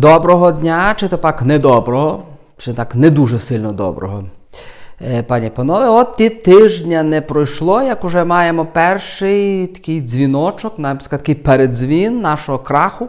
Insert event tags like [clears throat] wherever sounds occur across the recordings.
Доброго дня, чи то пак недоброго, чи так не дуже сильно доброго. Е, Пані панове, от і тижня не пройшло, як уже маємо перший такий дзвіночок, навіть такий передзвін нашого краху.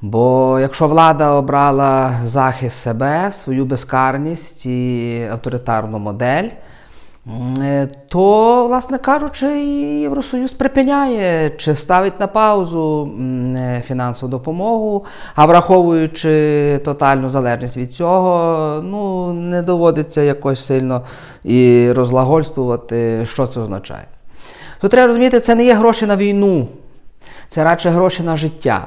Бо якщо влада обрала захист себе, свою безкарність і авторитарну модель, то, власне кажучи, Євросоюз припиняє чи ставить на паузу е, фінансову допомогу, а враховуючи тотальну залежність від цього, ну, не доводиться якось сильно і розлагольствувати, що це означає. Тут треба розуміти, це не є гроші на війну, це радше гроші на життя.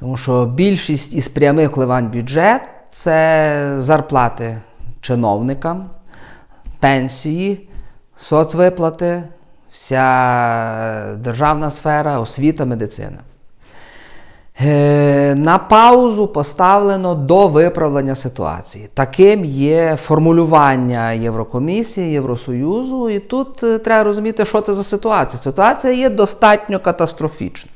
Тому що більшість із прямих вливань бюджет це зарплати чиновникам, пенсії, соцвиплати, вся державна сфера, освіта, медицина. Е, На паузу поставлено до виправлення ситуації. Таким є формулювання Єврокомісії, Євросоюзу. І тут е, треба розуміти, що це за ситуація. Ситуація є достатньо катастрофічна.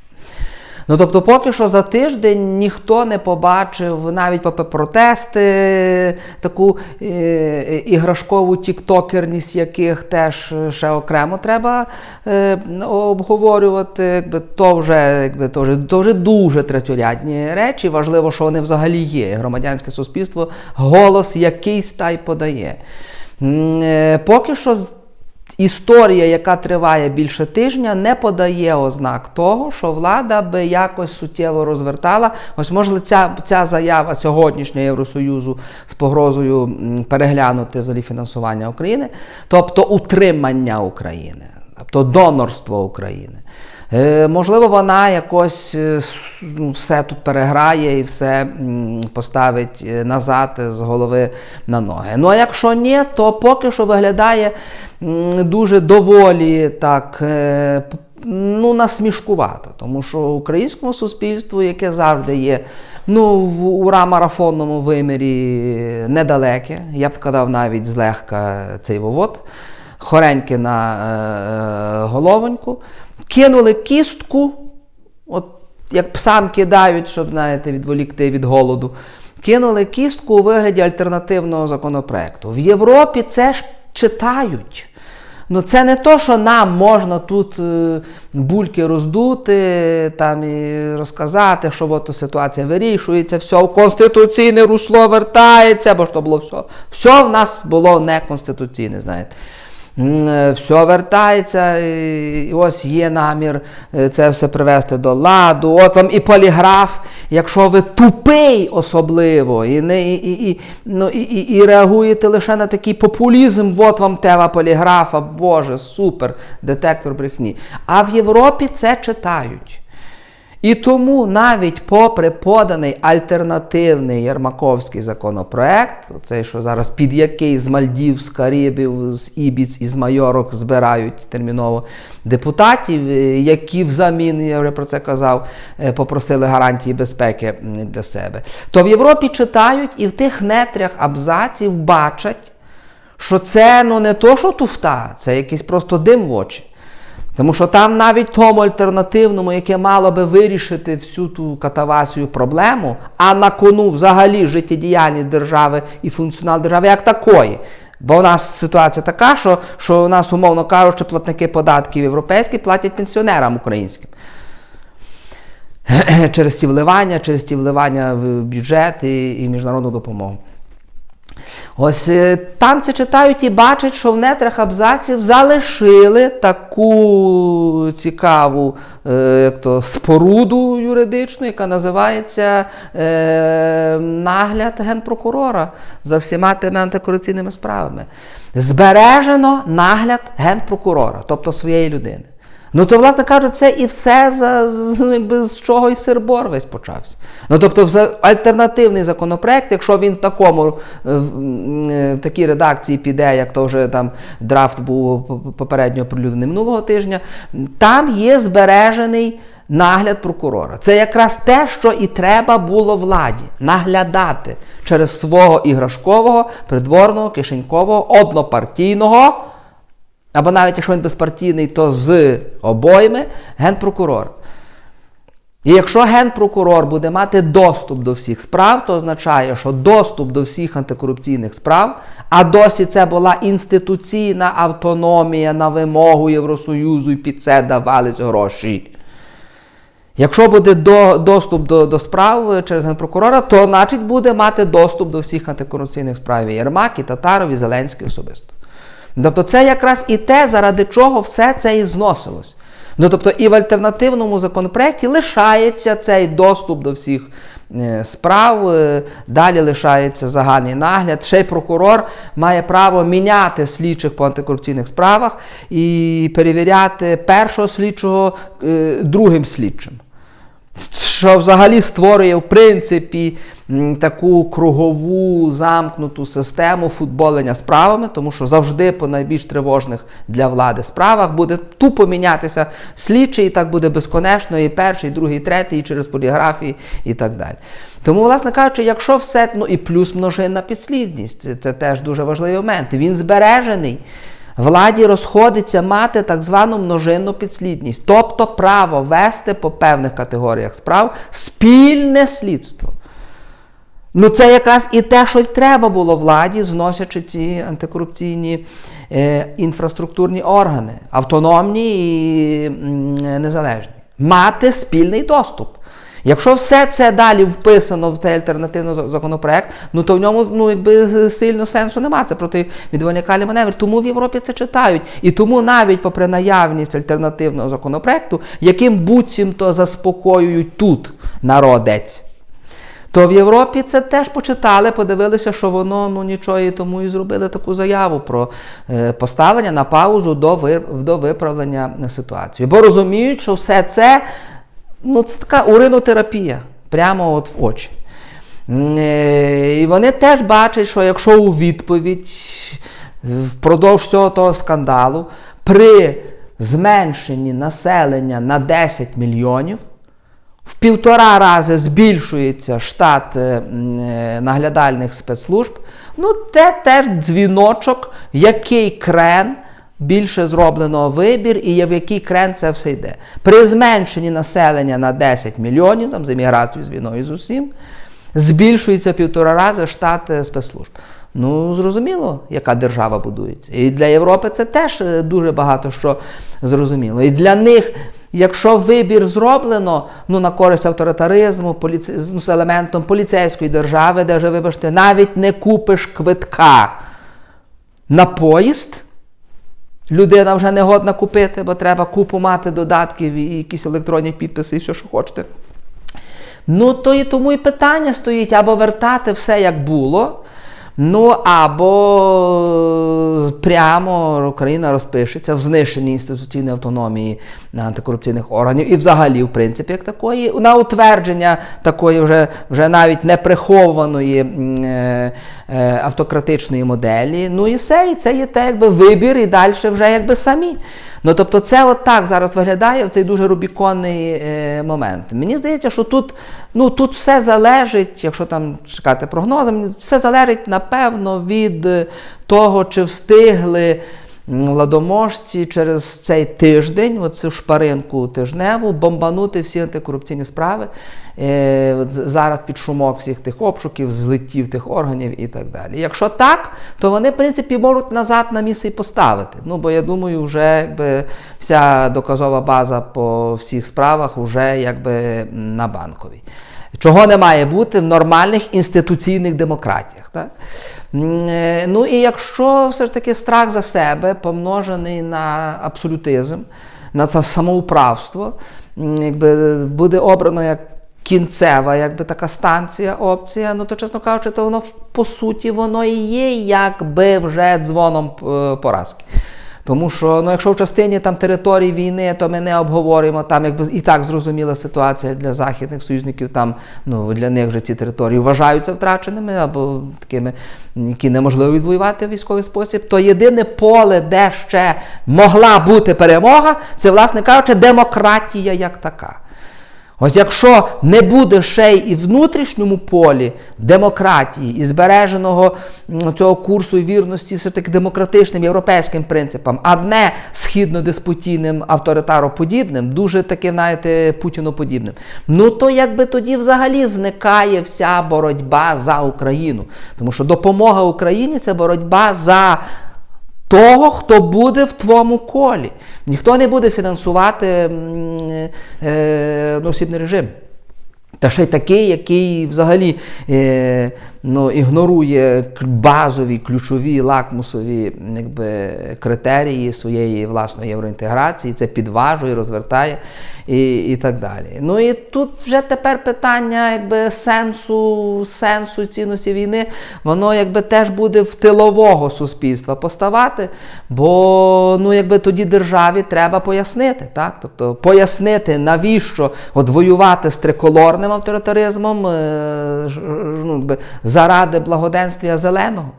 Ну тобто, поки що за тиждень ніхто не побачив навіть протести, таку е, іграшкову тіктокерність, яких теж ще окремо треба е, обговорювати. Якби, то, вже, якби, то, вже, то вже дуже третьорядні речі. Важливо, що вони взагалі є. Громадянське суспільство голос якийсь та й подає. Е, Поки що Історія, яка триває більше тижня, не подає ознак того, що влада би якось суттєво розвертала. Ось можливо, ця, ця заява сьогоднішнього Євросоюзу з погрозою переглянути взагалі фінансування України, тобто утримання України, тобто донорство України. Е, можливо, вона якось е, ну, все тут переграє і все поставить е, назад з голови на ноги. Ну а якщо ні, то поки що виглядає дуже доволі так. Ну, насмішкувато, тому що українському суспільству, яке завжди є ну, в ура-марафонному вимірі недалеке, я б сказав навіть злегка цей вовод, хореньки на е, головоньку, кинули кістку, от як псам кидають, щоб знаєте, відволікти від голоду, кинули кістку у вигляді альтернативного законопроекту. В Європі це ж читають. Ну, це не то, що нам можна тут е, бульки роздути там, і розказати, що от ситуація вирішується, все в конституційне русло вертається, бо ж то було все. Все в нас було неконституційне, знаєте. Е, Все вертається, і ось є намір е, це все привести до ладу. От вам і поліграф, якщо ви тупий особливо, і не, і, і, ну, і, і, і реагуєте лише на такий популізм, от вам тема поліграфа, Боже, супер, детектор брехні. А в Європі це читають. І тому навіть попри поданий альтернативний Єрмаковський законопроект, цей, що зараз під який з Мальдів, з Карибів, з Ібіц і з Майорок збирають терміново депутатів, е, які взамін, я вже про це казав, е, попросили гарантії безпеки для себе, то в Європі читають і в тих нетрях абзаців бачать, що це ну, не то, що туфта, це якийсь просто дим в очі. Тому що там навіть тому альтернативному, яке мало би вирішити всю ту катавасію проблему, а на кону взагалі життєдіяльність держави і функціонал держави як такої. Бо у нас ситуація така, що, що у нас, умовно кажучи, платники податків європейські платять пенсіонерам українським. [clears throat] Через ті вливання, через ті вливання в бюджет і, і міжнародну допомогу. Ось е, там це читають і бачать, що в нетрах абзаців залишили таку цікаву е, як то, споруду юридичну, яка називається е, нагляд генпрокурора за всіма тими антикорупційними справами. Збережено нагляд генпрокурора, тобто своєї людини. Ну, то, власне кажуть, це і все за, з, чого і сирбор весь почався. Ну, тобто, альтернативний законопроект, якщо він в такому е, е, в такій редакції піде, як то вже там драфт був попередньо оприлюднений минулого тижня, там є збережений нагляд прокурора. Це якраз те, що і треба було владі наглядати через свого іграшкового, придворного, кишенькового, однопартійного або навіть якщо він безпартійний, то з обойми генпрокурор. І якщо генпрокурор буде мати доступ до всіх справ, то означає, що доступ до всіх антикорупційних справ, а досі це була інституційна автономія на вимогу Євросоюзу і під це давались гроші. Якщо буде до, доступ до, до справ через генпрокурора, то значить буде мати доступ до всіх антикорупційних справ Єрмак, і Татаров, і Зеленський особисто. Тобто це якраз і те, заради чого все це і зносилось. Ну, тобто і в альтернативному законопроекті лишається цей доступ до всіх е, справ, е, далі лишається загальний нагляд. Ще й прокурор має право міняти слідчих по антикорупційних справах і перевіряти першого слідчого е, другим слідчим що взагалі створює в принципі таку кругову замкнуту систему футболення справами, тому що завжди по найбільш тривожних для влади справах буде тупо мінятися слідчий, і так буде безконечно, і перший, і другий, і третій, і через поліграфії, і так далі. Тому, власне кажучи, якщо все, ну і плюс множинна підслідність, це, це теж дуже важливий момент. Він збережений. Владі розходиться мати так звану множинну підслідність, тобто право вести по певних категоріях справ спільне слідство. Ну, це якраз і те, що й треба було владі, зносячи ці антикорупційні е, інфраструктурні органи, автономні і незалежні. Мати спільний доступ. Якщо все це далі вписано в цей альтернативний законопроект, ну то в ньому ну, якби сильно сенсу немає. Це проти відволікальний маневр. Тому в Європі це читають. І тому навіть попри наявність альтернативного законопроекту, яким буцімто заспокоюють тут народець. То в Європі це теж почитали, подивилися, що воно ну нічого і тому і зробили таку заяву про е, поставлення на паузу до до виправлення ситуації. Бо розуміють, що все це ну, це така уринотерапія прямо от в очі. Е, і вони теж бачать, що якщо у відповідь впродовж цього того скандалу при зменшенні населення на 10 мільйонів в півтора рази збільшується штат е, е, наглядальних спецслужб, ну це теж дзвіночок, який крен більше зроблено вибір і в який крен це все йде. При зменшенні населення на 10 мільйонів, там з еміграцією, з війною з усім, збільшується півтора рази штат е, спецслужб. Ну, зрозуміло, яка держава будується. І для Європи це теж е, дуже багато що зрозуміло. І для них, якщо вибір зроблено ну, на користь авторитаризму, поліці... ну, з елементом поліцейської держави, де вже, вибачте, навіть не купиш квитка на поїзд. Людина вже не годна купити, бо треба купу мати додатків і якісь електронні підписи, і все, що хочете. Ну, то і тому і питання стоїть або вертати все як було. Ну або прямо Україна розпишеться в знищенні інституційної автономії антикорупційних органів і взагалі, в принципі, як такої, на утвердження такої вже вже навіть неприхованої е, автократичної моделі. Ну і все, і це є те, якби вибір, і далі вже якби самі. Ну тобто, це от так зараз виглядає в цей дуже рубіконний е, момент. Мені здається, що тут ну, тут все залежить, якщо там чекати прогнози, все залежить напевно від того, чи встигли владоможці через цей тиждень, оцю шпаринку тижневу, бомбанути всі антикорупційні справи. Е, зараз під шумок всіх тих обшуків, злиттів тих органів і так далі. Якщо так, то вони, в принципі, можуть назад на місце і поставити. Ну, бо я думаю, вже якби, вся доказова база по всіх справах вже якби на банковій. Чого не має бути в нормальних інституційних демократіях. Так? Е, ну і якщо все ж таки страх за себе помножений на абсолютизм, на це самоуправство, якби буде обрано як кінцева, якби така станція, опція, ну то, чесно кажучи, то воно по суті воно і є, якби вже дзвоном е, поразки. Тому що, ну, якщо в частині там території війни, то ми не обговорюємо там, якби і так зрозуміла ситуація для західних союзників, там ну для них вже ці території вважаються втраченими або такими, які неможливо відвоювати в військовий спосіб. То єдине поле, де ще могла бути перемога, це, власне кажучи, демократія як така. Ось якщо не буде ще й і внутрішньому полі демократії і збереженого цього курсу вірності все таки демократичним європейським принципам, а не східно-диспутійним авторитароподібним, дуже таким, знаєте, путіноподібним, ну то якби тоді взагалі зникає вся боротьба за Україну. Тому що допомога Україні це боротьба за того, хто буде в твоєму колі. Ніхто не буде фінансувати е, е, носібний режим. Та ще й такий, який взагалі е, ну, ігнорує базові, ключові лакмусові якби, критерії своєї власної євроінтеграції, це підважує, розвертає і, і так далі. Ну і тут вже тепер питання якби, сенсу, сенсу цінності війни, воно якби теж буде в тилового суспільства поставати, бо ну, якби, тоді державі треба пояснити. Так? Тобто пояснити, навіщо от воювати з триколорним авторитаризмом е, ну, заради благоденствія зеленого.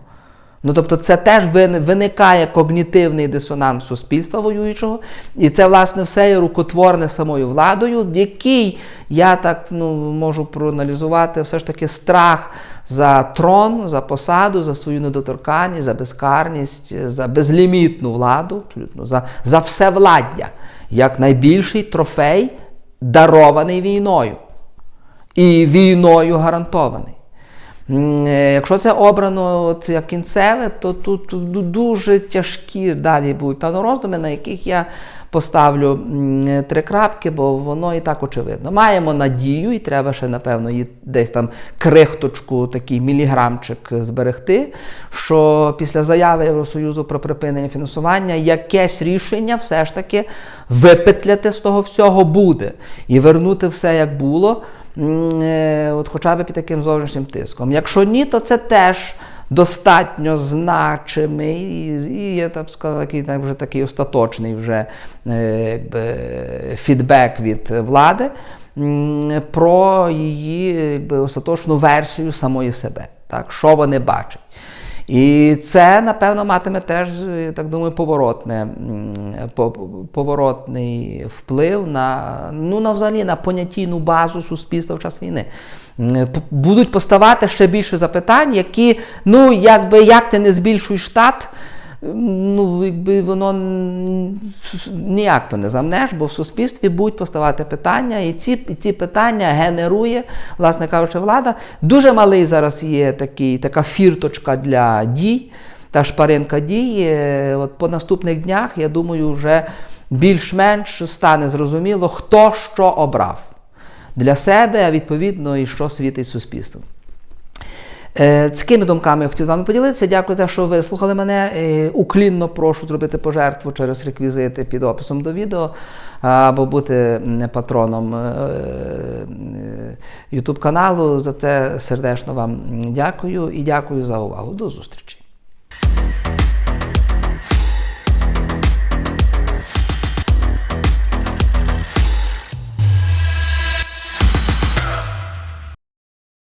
Ну, тобто, це теж виникає когнітивний дисонанс суспільства воюючого, і це, власне, все є рукотворне самою владою, який я так ну, можу проаналізувати все ж таки страх за трон, за посаду, за свою недоторканність, за безкарність, за безлімітну владу, абсолютно, за, за всевладдя, як найбільший трофей, дарований війною. І війною гарантований. Е, Якщо це обрано от як кінцеве, то тут дуже тяжкі далі будуть певно роздуми, на яких я поставлю три крапки, бо воно і так очевидно. Маємо надію, і треба ще, напевно, десь там крихточку, такий міліграмчик зберегти, що після заяви Євросоюзу про припинення фінансування якесь рішення все ж таки випетляти з того всього буде і вернути все як було. Е, от хоча б під таким зовнішнім тиском. Якщо ні, то це теж достатньо значимий і, я там сказав, так, вже такий остаточний вже е, фідбек від влади про її остаточну версію самої себе. Так, що вони бачать. І це, напевно, матиме теж, я так думаю, поворотне, поворотний вплив на, ну, на, взагалі, на понятійну базу суспільства в час війни. Будуть поставати ще більше запитань, які, ну, якби як ти не збільшуєш штат, ну, якби воно ніяк то не замнеш, бо в суспільстві будуть поставати питання, і ці, і ці питання генерує, власне кажучи, влада. Дуже малий зараз є такий, така фірточка для дій, та шпаринка дій. Е, От по наступних днях, я думаю, вже більш-менш стане зрозуміло, хто що обрав для себе, а відповідно, і що світить суспільством. Е, Такими думками я хотів з вами поділитися. Дякую за те, що ви слухали мене. Е, Уклінно прошу зробити пожертву через реквізити під описом до відео або бути патроном е, YouTube каналу. За це сердечно вам дякую і дякую за увагу. До зустрічі.